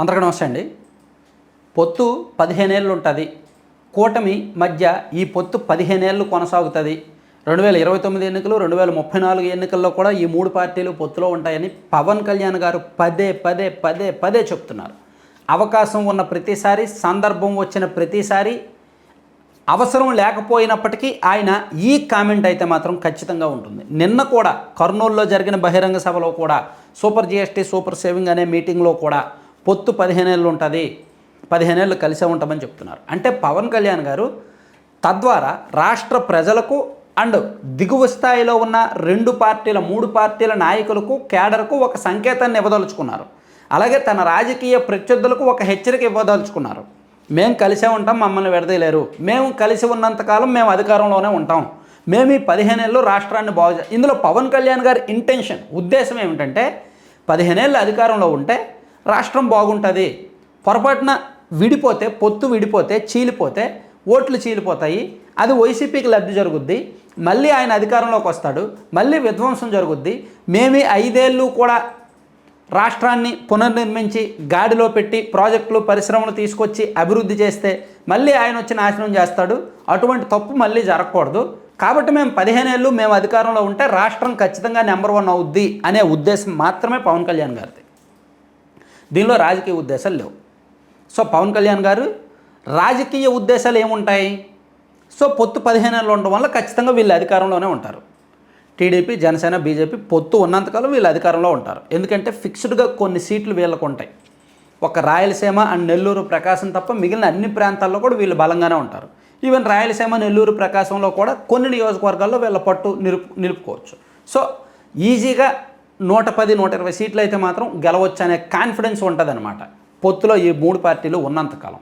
అందరికీ నమస్తే అండి. పొత్తు పదిహేనేళ్ళు ఉంటుంది. కూటమి మధ్య ఈ పొత్తు పదిహేనేళ్ళు కొనసాగుతుంది. రెండు వేల ఇరవై తొమ్మిది ఎన్నికలు రెండు వేల ముప్పై నాలుగు ఎన్నికల్లో కూడా ఈ మూడు పార్టీలు పొత్తులో ఉంటాయని పవన్ కళ్యాణ్ గారు పదే పదే పదే పదే చెప్తున్నారు. అవకాశం ఉన్న ప్రతిసారి సందర్భం వచ్చిన ప్రతిసారి అవసరం లేకపోయినప్పటికీ ఆయన ఈ కామెంట్ అయితే మాత్రం ఖచ్చితంగా ఉంటుంది. నిన్న కూడా కర్నూలులో జరిగిన బహిరంగ సభలో కూడా సూపర్ జిఎస్టీ సూపర్ సేవింగ్ అనే మీటింగ్లో కూడా పొత్తు పదిహేనేళ్ళు ఉంటుంది పదిహేనేళ్ళు కలిసే ఉంటామని చెప్తున్నారు. అంటే పవన్ కళ్యాణ్ గారు తద్వారా రాష్ట్ర ప్రజలకు అండ్ దిగువ స్థాయిలో ఉన్న రెండు పార్టీల మూడు పార్టీల నాయకులకు కేడర్కు ఒక సంకేతాన్ని ఇవ్వదలుచుకున్నారు. అలాగే తన రాజకీయ ప్రత్యర్థులకు ఒక హెచ్చరిక ఇవ్వదలుచుకున్నారు. మేము కలిసే ఉంటాం మమ్మల్ని విడదీయలేరు. మేము కలిసి ఉన్నంతకాలం మేము అధికారంలోనే ఉంటాం. మేము ఈ పదిహేనేళ్ళు రాష్ట్రాన్ని బాగు ఇందులో పవన్ కళ్యాణ్ గారి ఇంటెన్షన్ ఉద్దేశం ఏమిటంటే పదిహేనేళ్ళు అధికారంలో ఉంటే రాష్ట్రం బాగుంటుంది. పొరపాటున విడిపోతే పొత్తు విడిపోతే చీలిపోతే ఓట్లు చీలిపోతాయి. అది వైసీపీకి లబ్ధి జరుగుద్ది. మళ్ళీ ఆయన అధికారంలోకి వస్తాడు. మళ్ళీ విధ్వంసం జరుగుద్ది. మేమే ఐదేళ్ళు కూడా రాష్ట్రాన్ని పునర్నిర్మించి గాడిలో పెట్టి ప్రాజెక్టులు పరిశ్రమలు తీసుకొచ్చి అభివృద్ధి చేస్తే మళ్ళీ ఆయన వచ్చి నాశనం చేస్తాడు. అటువంటి తప్పు మళ్ళీ జరగకూడదు. కాబట్టి మేము పదిహేను ఏళ్ళు మేము అధికారంలో ఉంటే రాష్ట్రం ఖచ్చితంగా నెంబర్ వన్ అవుద్ది అనే ఉద్దేశం మాత్రమే పవన్ కళ్యాణ్ గారిది. దీనిలో రాజకీయ ఉద్దేశాలు లేవు. సో పవన్ కళ్యాణ్ గారు రాజకీయ ఉద్దేశాలు ఏముంటాయి? సో పొత్తు పదిహేనేళ్ళు ఉండడం వల్ల ఖచ్చితంగా వీళ్ళు అధికారంలోనే ఉంటారు. టీడీపీ జనసేన బీజేపీ పొత్తు ఉన్నంతకాలం వీళ్ళు అధికారంలో ఉంటారు. ఎందుకంటే ఫిక్స్డ్గా కొన్ని సీట్లు వీళ్ళకు ఉంటాయి. ఒక రాయలసీమ అండ్ నెల్లూరు ప్రకాశం తప్ప మిగిలిన అన్ని ప్రాంతాల్లో కూడా వీళ్ళు బలంగానే ఉంటారు. ఈవెన్ రాయలసీమ నెల్లూరు ప్రకాశంలో కూడా కొన్ని నియోజకవర్గాల్లో వీళ్ళ పట్టు నిలుపు నిలుపుకోవచ్చు. సో ఈజీగా నూట పది నూట ఇరవై సీట్లు అయితే మాత్రం గెలవచ్చు అనే కాన్ఫిడెన్స్ ఉంటుందన్నమాట. పొత్తులో ఈ మూడు పార్టీలు ఉన్నంతకాలం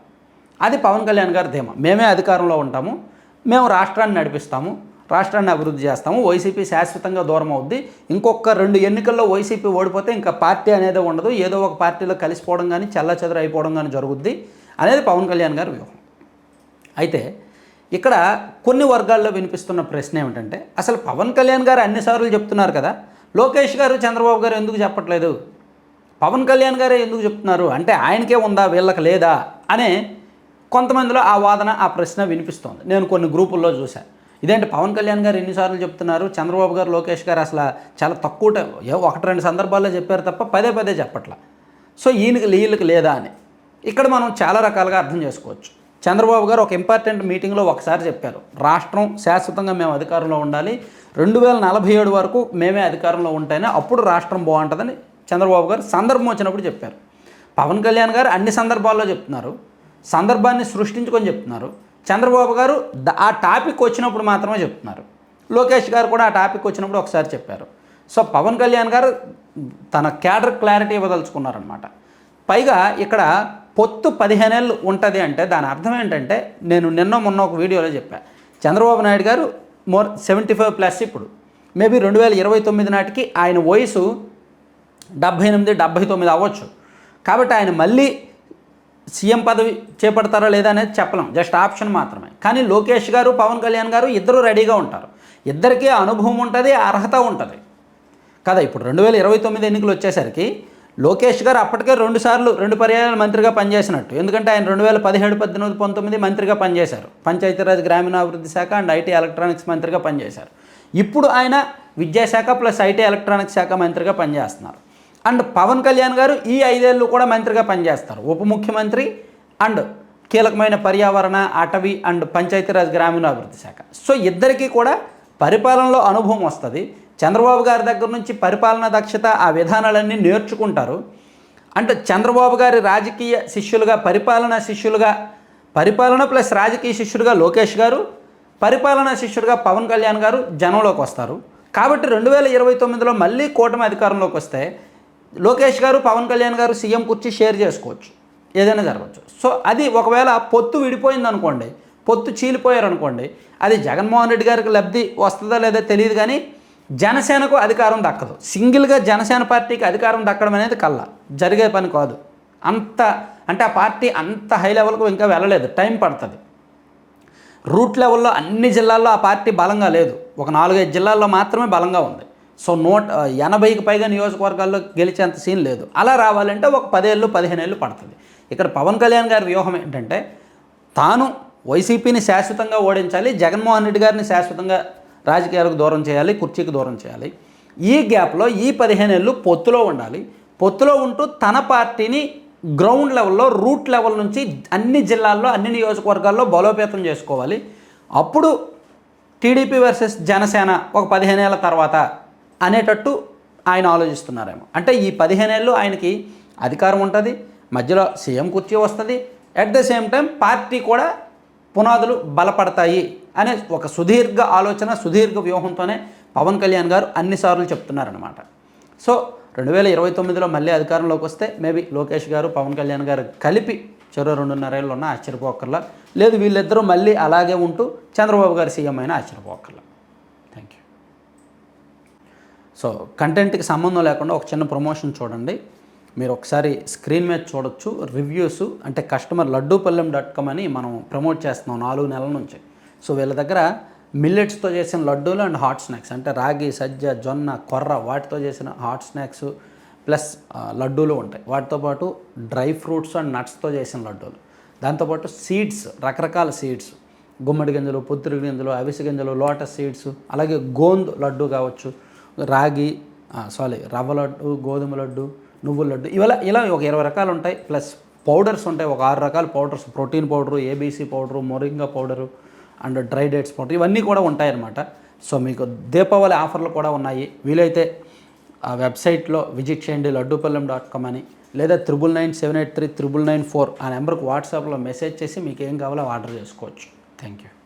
అది పవన్ కళ్యాణ్ గారి ధీమా. మేమే అధికారంలో ఉంటాము మేము రాష్ట్రాన్ని నడిపిస్తాము రాష్ట్రాన్ని అభివృద్ధి చేస్తాము వైసీపీ శాశ్వతంగా దూరం అవుద్ది. ఇంకొక రెండు ఎన్నికల్లో వైసీపీ ఓడిపోతే ఇంకా పార్టీ అనేది ఉండదు. ఏదో ఒక పార్టీలో కలిసిపోవడం కానీ చెల్ల అయిపోవడం కానీ జరుగుద్ది అనేది పవన్ కళ్యాణ్ గారి వ్యూహం. అయితే ఇక్కడ కొన్ని వర్గాల్లో వినిపిస్తున్న ప్రశ్న ఏమిటంటే అసలు పవన్ కళ్యాణ్ గారు అన్నిసార్లు చెప్తున్నారు కదా లోకేష్ గారు చంద్రబాబు గారు ఎందుకు చెప్పట్లేదు? పవన్ కళ్యాణ్ గారే ఎందుకు చెప్తున్నారు? అంటే ఆయనకే ఉందా వీళ్ళకి లేదా అనే కొంతమందిలో ఆ వాదన ఆ ప్రశ్న వినిపిస్తోంది. నేను కొన్ని గ్రూపుల్లో చూశాను ఇదేంటి పవన్ కళ్యాణ్ గారు ఎన్నిసార్లు చెప్తున్నారు? చంద్రబాబు గారు లోకేష్ గారు అసలు చాలా తక్కువ ఒకటి రెండు సందర్భాల్లో చెప్పారు తప్ప పదే పదే చెప్పట్లా. సో ఈయనకి వీళ్ళకి లేదా అని. ఇక్కడ మనం చాలా రకాలుగా అర్థం చేసుకోవచ్చు. చంద్రబాబు గారు ఒక ఇంపార్టెంట్ మీటింగ్లో ఒకసారి చెప్పారు. రాష్ట్రం శాశ్వతంగా మేము అధికారంలో ఉండాలి. రెండు వేల నలభై ఏడు వరకు మేమే అధికారంలో ఉంటేనే అప్పుడు రాష్ట్రం బాగుంటుందని చంద్రబాబు గారు సందర్భం వచ్చినప్పుడు చెప్పారు. పవన్ కళ్యాణ్ గారు అన్ని సందర్భాల్లో చెప్తున్నారు. సందర్భాన్ని సృష్టించుకొని చెప్తున్నారు. చంద్రబాబు గారు ఆ టాపిక్ వచ్చినప్పుడు మాత్రమే చెప్తున్నారు. లోకేష్ గారు కూడా ఆ టాపిక్ వచ్చినప్పుడు ఒకసారి చెప్పారు. సో పవన్ కళ్యాణ్ గారు తన క్యాడర్ క్లారిటీ ఇవ్వదలుచుకున్నారనమాట పైగా ఇక్కడ పొత్తు పదిహేనేళ్ళు ఉంటుంది అంటే దాని అర్థం ఏంటంటే నేను నిన్న మొన్న ఒక వీడియోలో చెప్పాను Chandrababu Naidu garu more seventy five plus ఇప్పుడు. మేబీ రెండు వేల ఇరవై తొమ్మిది నాటికి ఆయన వయసు డెబ్భై ఎనిమిది డెబ్భై తొమ్మిది అవ్వచ్చు. కాబట్టి ఆయన మళ్ళీ సీఎం పదవి చేపడతారా లేదా అనేది చెప్పలేం. జస్ట్ ఆప్షన్ మాత్రమే. కానీ లోకేష్ గారు పవన్ కళ్యాణ్ గారు ఇద్దరు రెడీగా ఉంటారు. ఇద్దరికీ అనుభవం ఉంటుంది అర్హత ఉంటుంది. కదా ఇప్పుడు రెండు వేల ఇరవై తొమ్మిది ఎన్నికలు వచ్చేసరికి లోకేష్ గారు అప్పటికే రెండు సార్లు రెండు పర్యాయాలు మంత్రిగా పనిచేసినట్టు. ఎందుకంటే ఆయన రెండు వేల పదిహేడు పద్దెనిమిది పంతొమ్మిది మంత్రిగా పనిచేశారు. పంచాయతీరాజ్ గ్రామీణాభివృద్ధి శాఖ అండ్ ఐటీ ఎలక్ట్రానిక్స్ మంత్రిగా పనిచేశారు. ఇప్పుడు ఆయన విద్యాశాఖ ప్లస్ ఐటీ ఎలక్ట్రానిక్స్ శాఖ మంత్రిగా పనిచేస్తున్నారు. అండ్ పవన్ కళ్యాణ్ గారు ఈ ఐదేళ్ళు కూడా మంత్రిగా పనిచేస్తారు. ఉప ముఖ్యమంత్రి అండ్ కీలకమైన పర్యావరణ అటవీ అండ్ పంచాయతీరాజ్ గ్రామీణాభివృద్ధి శాఖ. సో ఇద్దరికీ కూడా పరిపాలనలో అనుభవం వస్తుంది. చంద్రబాబు గారి దగ్గర నుంచి పరిపాలన దక్షత ఆ విధానాలన్నీ నేర్చుకుంటారు. అంటే చంద్రబాబు గారి రాజకీయ శిష్యులుగా పరిపాలన శిష్యులుగా పరిపాలన ప్లస్ రాజకీయ శిష్యులుగా లోకేష్ గారు పరిపాలన శిష్యుడిగా పవన్ కళ్యాణ్ గారు జనంలోకి వస్తారు. కాబట్టి రెండు వేల ఇరవై తొమ్మిదిలో మళ్ళీ కూటమి అధికారంలోకి వస్తే లోకేష్ గారు పవన్ కళ్యాణ్ గారు సీఎం కుర్చీ షేర్ చేసుకోవచ్చు. ఏదైనా జరగవచ్చు. సో అది ఒకవేళ పొత్తు విడిపోయింది అనుకోండి పొత్తు చీలిపోయారు అనుకోండి అది జగన్మోహన్ రెడ్డి గారికి లబ్ధి వస్తుందా లేదా తెలియదు కానీ జనసేనకు అధికారం దక్కదు. సింగిల్గా జనసేన పార్టీకి అధికారం దక్కడం అనేది కళ్ళ జరిగే పని కాదు. అంత అంటే ఆ పార్టీ అంత హై లెవెల్కు ఇంకా వెళ్ళలేదు. టైం పడుతుంది. రూట్ లెవెల్లో అన్ని జిల్లాల్లో ఆ పార్టీ బలంగా లేదు. ఒక నాలుగైదు జిల్లాల్లో మాత్రమే బలంగా ఉంది. సో నూట ఎనభైకి పైగా నియోజకవర్గాల్లో గెలిచేంత సీన్ లేదు. అలా రావాలంటే ఒక పదేళ్ళు పదిహేను ఏళ్ళు పడుతుంది. ఇక్కడ పవన్ కళ్యాణ్ గారి వ్యూహం ఏంటంటే తాను వైసీపీని శాశ్వతంగా ఓడించాలి జగన్మోహన్ రెడ్డి గారిని శాశ్వతంగా రాజకీయాలకు దూరం చేయాలి కుర్చీకి దూరం చేయాలి. ఈ గ్యాప్లో ఈ పదిహేను ఏళ్ళు పొత్తులో ఉండాలి. పొత్తులో ఉంటూ తన పార్టీని గ్రౌండ్ లెవెల్లో రూట్ లెవెల్ నుంచి అన్ని జిల్లాల్లో అన్ని నియోజకవర్గాల్లో బలోపేతం చేసుకోవాలి. అప్పుడు టీడీపీ వర్సెస్ జనసేన ఒక పదిహేను ఏళ్ళ తర్వాత అనేటట్టు ఆయన ఆలోచిస్తున్నారేమో. అంటే ఈ పదిహేనేళ్ళు ఆయనకి అధికారం ఉంటుంది మధ్యలో సీఎం కుర్చీ వస్తుంది. At the same time party కూడా పునాదులు బలపడతాయి అనే ఒక సుదీర్ఘ ఆలోచన సుదీర్ఘ వ్యూహంతోనే పవన్ కళ్యాణ్ గారు అన్నిసార్లు చెప్తున్నారనమాట సో రెండు వేల ఇరవై తొమ్మిదిలో మళ్ళీ అధికారంలోకి వస్తే మేబీ లోకేష్ గారు పవన్ కళ్యాణ్ గారు కలిపి చెరో రెండున్నరేళ్ళు ఉన్న ఆశ్చర్యపోకర్లా. లేదు వీళ్ళిద్దరూ మళ్ళీ అలాగే ఉంటూ చంద్రబాబు గారు సీఎం అయినా ఆశ్చర్యపోకర్లా. థ్యాంక్ యూ సో కంటెంట్కి సంబంధం లేకుండా ఒక చిన్న ప్రమోషన్ చూడండి. మీరు ఒకసారి స్క్రీన్ మీద చూడొచ్చు. రివ్యూస్ అంటే కస్టమర్ లడ్డూపల్లెం డాట్ కామ్ అని మనం ప్రమోట్ చేస్తున్నాం నాలుగు నెలల నుంచి. సో వీళ్ళ దగ్గర మిల్లెట్స్తో చేసిన లడ్డూలు అండ్ హాట్ స్నాక్స్ అంటే రాగి సజ్జ జొన్న కొర్ర వాటితో చేసిన హాట్ స్నాక్స్ ప్లస్ లడ్డూలు ఉంటాయి. వాటితో పాటు డ్రై ఫ్రూట్స్ అండ్ నట్స్తో చేసిన లడ్డూలు. దాంతోపాటు సీడ్స్ రకరకాల సీడ్స్. గుమ్మడి గింజలు పొత్తిరి గింజలు అవిసె గింజలు లోటస్ సీడ్స్ అలాగే గోంద్ లడ్డు కావచ్చు రాగి సారీ రవ్వ లడ్డు గోధుమ లడ్డు నువ్వుల లడ్డు. ఇవాళ ఇలా ఒక ఇరవై రకాలు ఉంటాయి. ప్లస్ పౌడర్స్ ఉంటాయి. ఒక ఆరు రకాల powders. Protein powder ABC powder moringa powder and dry dates powder. ఇవన్నీ కూడా ఉంటాయన్నమాట. సో మీకు దీపావళి ఆఫర్లు కూడా ఉన్నాయి. వీలైతే ఆ వెబ్సైట్లో విజిట్ చేయండి లడ్డూపల్లెం డాట్ కామ్ అని. లేదా triple nine seven eight three triple nine four ఆ నెంబర్కి వాట్సాప్లో మెసేజ్ చేసి మీకు ఏం కావాలో ఆర్డర్ చేసుకోవచ్చు. Thank you